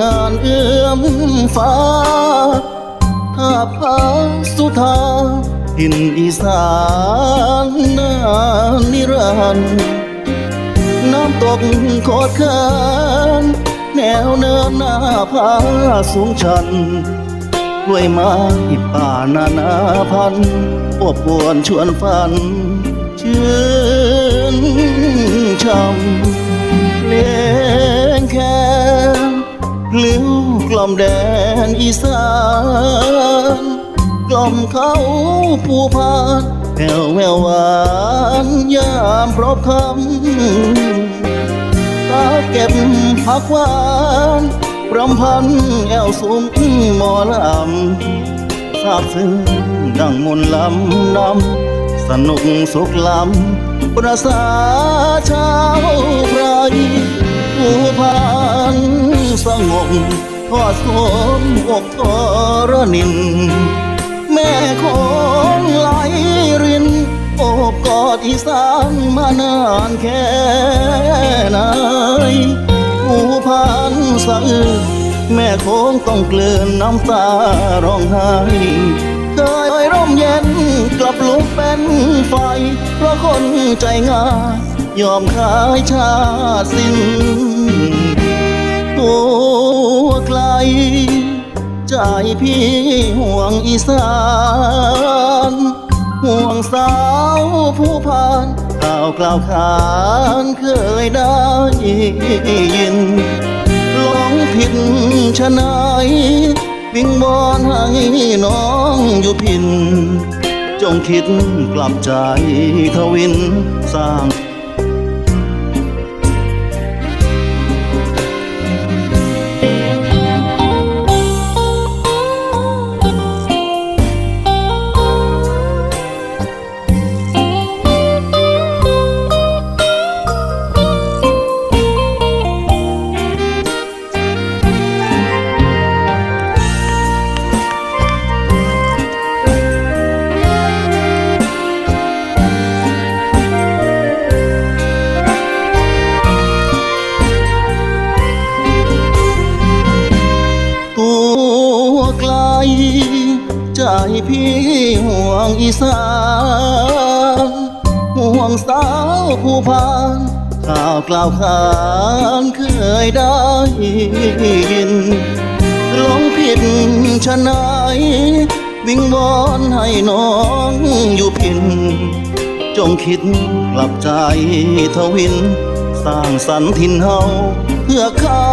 งานเอื้อมฟ้าท่าพาสุธาหินอีสานนานิรันดร์น้ำตกโคดเคินแนวเนินหน้าผาสูงชันด้วยไม้ป่านานาพันอบอวนชวนฝัน ชื่นช่ำเลี้ ลิ้วกล่อมแดนอีสาน กล่อมเขาผู้พานแผ่วแววหวานยามพรบคำตาเก็บผักหวานรำพันแอวสูงหมอลำทราบซึ้งดังมนลำนำสนุกสุขลำประสาชา สงบทอดสมอกทรนิน แม่ของไหลรินโอบกอดอีสานมานานแค่ไหนผู้พันสะอื้นแม่คงต้องเกลื่อนน้ำตาร้องไห้เคยร่มเย็นกลับลุกเป็นไฟ เพราะคนใจง่ายยอมขายชาติสิ้น ตัวไกล ใจพี่ห่วงอีสาน ห่วงสาวผู้พานข่าวกล่าวขานเคยได้ยินหลงผิดชะนายวิงบอนให้น้องอยู่พิน จงคิดกลับใจทวินสร้าง ใจพี่ห่วงอีสานห่วงสาวผู้พานข่าวกล่าวขานเคยได้ยินหลงผิดชะไหนายวิงวอนให้น้องอยู่พิน จงคิดกลับใจทวิน สร้างสรรค์ถิ่นเฮาเพื่อเขา